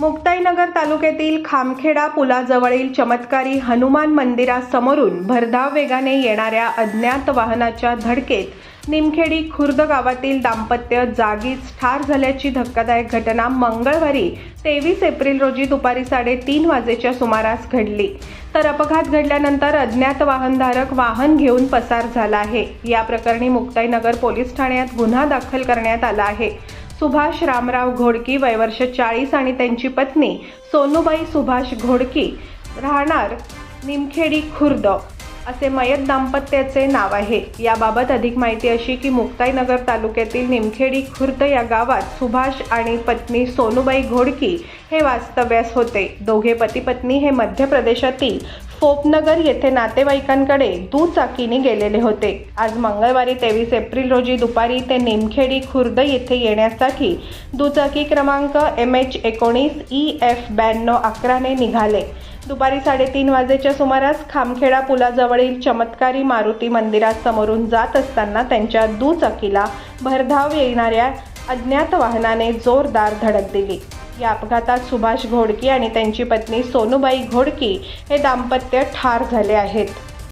मुक्ताईनगर तालुक्यातील खामखेडा पुलाजवळील चमत्कारी हनुमान मंदिरासमोरून भरधाव वेगाने येणाऱ्या अज्ञात वाहनाच्या धडकेत निमखेडी खुर्द गावातील दाम्पत्य जागीच ठार झाल्याची धक्कादायक घटना मंगळवारी तेवीस एप्रिल रोजी दुपारी साडेतीन वाजेच्या सुमारास घडली. तर अपघात घडल्यानंतर अज्ञात वाहनधारक वाहन घेऊन पसार झाला आहे. या प्रकरणी मुक्ताईनगर पोलीस ठाण्यात गुन्हा दाखल करण्यात आला आहे. सुभाष रामराव घोडकी वयवर्ष चाळीस आणि त्यांची पत्नी सोनूबाई सुभाष घोडकी राहणार निमखेडी खुर्द असे मयत दाम्पत्याचे नाव आहे. याबाबत अधिक माहिती अशी की मुक्ताईनगर तालुक्यातील निमखेडी खुर्द या गावात सुभाष आणि पत्नी सोनूबाई घोडकी हे वास्तव्यास होते. दोघे पती पत्नी हे मध्य प्रदेशातील फोपनगर येथे नातेवाईकांकडे दुचाकीने गेलेले होते. आज मंगळवारी तेवीस एप्रिल रोजी दुपारी ते निमखेडी खुर्द येथे येण्यासाठी दुचाकी क्रमांक एम एच एकोणीस ई एफ ब्याण्णव अकराने निघाले. दुपारी साडेतीन वाजेच्या सुमारास खामखेडा पुलाजवळील चमत्कारी मारुती मंदिरासमोरून जात असताना त्यांच्या दुचाकीला भरधाव येणाऱ्या अज्ञात वाहनाने जोरदार धडक दिली. या अपघातात सुभाष घोडकी आणि त्यांची पत्नी सोनूबाई घोडकी हे दाम्पत्य ठार झाले आहेत.